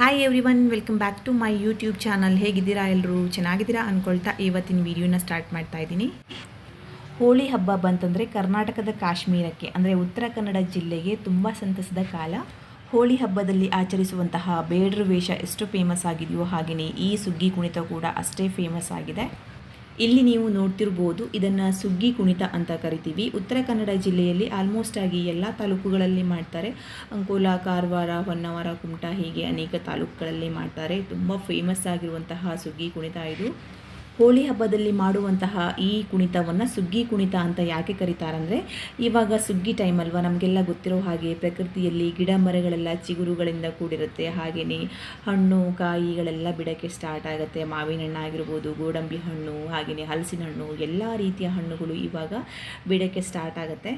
Hi everyone welcome back to my YouTube channel ಹೇಗಿದ್ದೀರಾ ಎಲ್ಲರೂ ಚೆನ್ನಾಗಿದ್ದೀರಾ ಅಂದ್ಕೊಳ್ತಾ ಇವತ್ತಿನ ವಿಡಿಯೋನ ಸ್ಟಾರ್ಟ್ ಮಾಡ್ತಾ ಇದ್ದೀನಿ. ಹೋಳಿ ಹಬ್ಬ ಬಂತಂದರೆ ಕರ್ನಾಟಕದ ಕಾಶ್ಮೀರಕ್ಕೆ, ಅಂದರೆ ಉತ್ತರ ಕನ್ನಡ ಜಿಲ್ಲೆಗೆ ತುಂಬ ಸಂತಸದ ಕಾಲ. ಹೋಳಿ ಹಬ್ಬದಲ್ಲಿ ಆಚರಿಸುವಂತಹ ಬೇಡ್ರ ವೇಷ ಎಷ್ಟು ಫೇಮಸ್ ಆಗಿದೆಯೋ ಹಾಗೆಯೇ ಈ ಸುಗ್ಗಿ ಕುಣಿತ ಕೂಡ ಅಷ್ಟೇ ಫೇಮಸ್ ಆಗಿದೆ. ಇಲ್ಲಿ ನೀವು ನೋಡ್ತಿರ್ಬೋದು ಇದನ್ನು ಸುಗ್ಗಿ ಕುಣಿತ ಅಂತ ಕರಿತೀವಿ. ಉತ್ತರ ಕನ್ನಡ ಜಿಲ್ಲೆಯಲ್ಲಿ ಆಲ್ಮೋಸ್ಟ್ ಆಗಿ ಎಲ್ಲ ತಾಲೂಕುಗಳಲ್ಲಿ ಮಾಡ್ತಾರೆ. ಅಂಕೋಲ, ಕಾರವಾರ, ಹೊನ್ನಾವರ, ಕುಮಟಾ ಹೀಗೆ ಅನೇಕ ತಾಲೂಕುಗಳಲ್ಲಿ ಮಾಡ್ತಾರೆ. ತುಂಬ ಫೇಮಸ್ ಆಗಿರುವಂತಹ ಸುಗ್ಗಿ ಕುಣಿತ ಇದು. ಹೋಳಿ ಹಬ್ಬದಲ್ಲಿ ಮಾಡುವಂತಹ ಈ ಕುಣಿತವನ್ನು ಸುಗ್ಗಿ ಕುಣಿತ ಅಂತ ಯಾಕೆ ಕರೀತಾರಂದರೆ, ಇವಾಗ ಸುಗ್ಗಿ ಟೈಮ್ ಅಲ್ವಾ, ನಮಗೆಲ್ಲ ಗೊತ್ತಿರೋ ಹಾಗೆ ಪ್ರಕೃತಿಯಲ್ಲಿ ಗಿಡ ಮರಗಳೆಲ್ಲ ಚಿಗುರುಗಳಿಂದ ಕೂಡಿರುತ್ತೆ. ಹಾಗೆಯೇ ಹಣ್ಣು, ಕಾಯಿಗಳೆಲ್ಲ ಬಿಡೋಕ್ಕೆ ಸ್ಟಾರ್ಟ್ ಆಗುತ್ತೆ. ಮಾವಿನ ಹಣ್ಣು ಆಗಿರ್ಬೋದು, ಗೋಡಂಬಿ ಹಣ್ಣು ಹಾಗೆಯೇ ಹಲಸಿನ ಹಣ್ಣು, ಎಲ್ಲ ರೀತಿಯ ಹಣ್ಣುಗಳು ಇವಾಗ ಬಿಡೋಕ್ಕೆ ಸ್ಟಾರ್ಟ್ ಆಗುತ್ತೆ.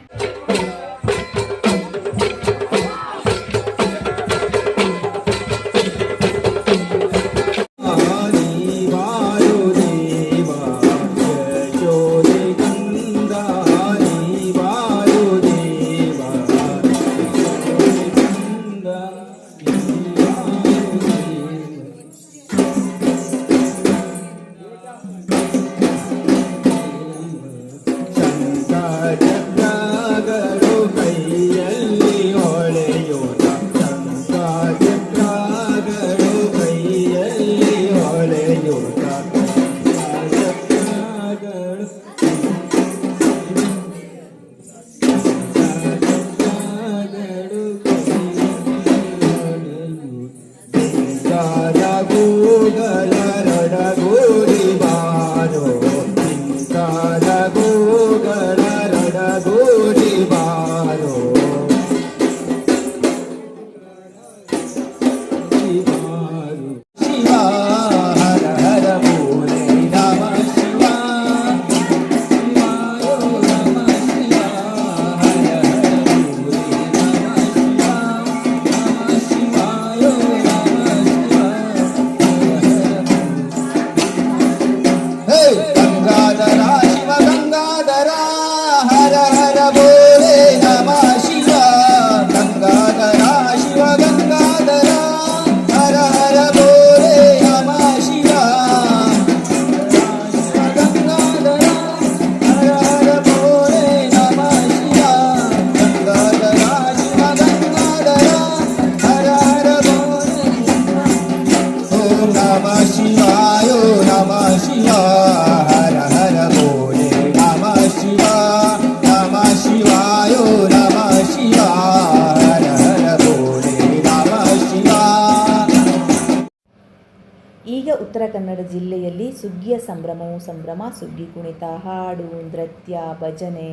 ಈಗ ಉತ್ತರ ಕನ್ನಡ ಜಿಲ್ಲೆಯಲ್ಲಿ ಸುಗ್ಗಿಯ ಸಂಭ್ರಮವು ಸಂಭ್ರಮ, ಸುಗ್ಗಿ ಕುಣಿತ, ಹಾಡು, ನೃತ್ಯ, ಭಜನೆ,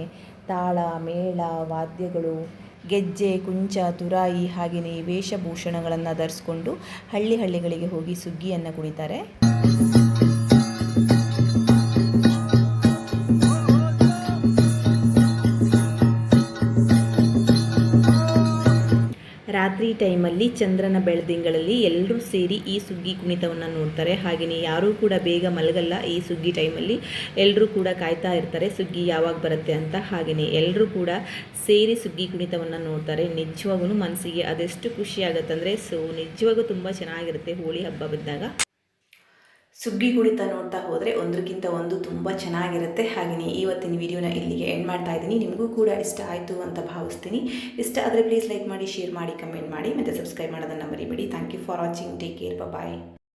ತಾಳ, ಮೇಳ, ವಾದ್ಯಗಳು, ಗೆಜ್ಜೆ, ಕುಂಚ, ತುರಾಯಿ ಹಾಗೆಯೇ ವೇಷಭೂಷಣಗಳನ್ನು ಧರಿಸ್ಕೊಂಡು ಹಳ್ಳಿ ಹಳ್ಳಿಗಳಿಗೆ ಹೋಗಿ ಸುಗ್ಗಿಯನ್ನು ಕುಣಿತಾರೆ. ರಾತ್ರಿ ಟೈಮಲ್ಲಿ ಚಂದ್ರನ ಬೆಳದಿಂಗಳಲ್ಲಿ ಎಲ್ಲರೂ ಸೇರಿ ಈ ಸುಗ್ಗಿ ಕುಣಿತವನ್ನು ನೋಡ್ತಾರೆ. ಹಾಗೆಯೇ ಯಾರೂ ಕೂಡ ಬೇಗ ಮಲಗಲ್ಲ. ಈ ಸುಗ್ಗಿ ಟೈಮಲ್ಲಿ ಎಲ್ಲರೂ ಕೂಡ ಕಾಯ್ತಾ ಇರ್ತಾರೆ ಸುಗ್ಗಿ ಯಾವಾಗ ಬರುತ್ತೆ ಅಂತ. ಹಾಗೆಯೇ ಎಲ್ಲರೂ ಕೂಡ ಸೇರಿ ಸುಗ್ಗಿ ಕುಣಿತವನ್ನು ನೋಡ್ತಾರೆ. ನಿಜವಾಗೂ ಮನಸ್ಸಿಗೆ ಅದೆಷ್ಟು ಖುಷಿ ಆಗುತ್ತಂದರೆ ಸೊ ನಿಜವಾಗೂ ತುಂಬ ಚೆನ್ನಾಗಿರುತ್ತೆ ಹೋಳಿ ಹಬ್ಬ ಬಂದಾಗ. ಸುಗ್ಗಿ ಕುಣಿತ ನೋಡ್ತಾ ಹೋದರೆ ಒಂದಕ್ಕಿಂತ ಒಂದು ತುಂಬ ಚೆನ್ನಾಗಿರುತ್ತೆ. ಹಾಗೆಯೇ ಇವತ್ತಿನ ವಿಡಿಯೋನ ಇಲ್ಲಿಗೆ ಎಂಡ್ ಮಾಡ್ತಾ ಇದ್ದೀನಿ. ನಿಮಗೂ ಕೂಡ ಇಷ್ಟ ಆಯಿತು ಅಂತ ಭಾವಿಸ್ತೀನಿ. ಇಷ್ಟ ಆದರೆ ಪ್ಲೀಸ್ ಲೈಕ್ ಮಾಡಿ ಶೇರ್ ಮಾಡಿ ಕಮೆಂಟ್ ಮಾಡಿ. ಮತ್ತು ಸಬ್ಸ್ಕ್ರೈಬ್ ಮಾಡೋದನ್ನು ಮರಿಬೇಡಿ. Thank you for watching take care bye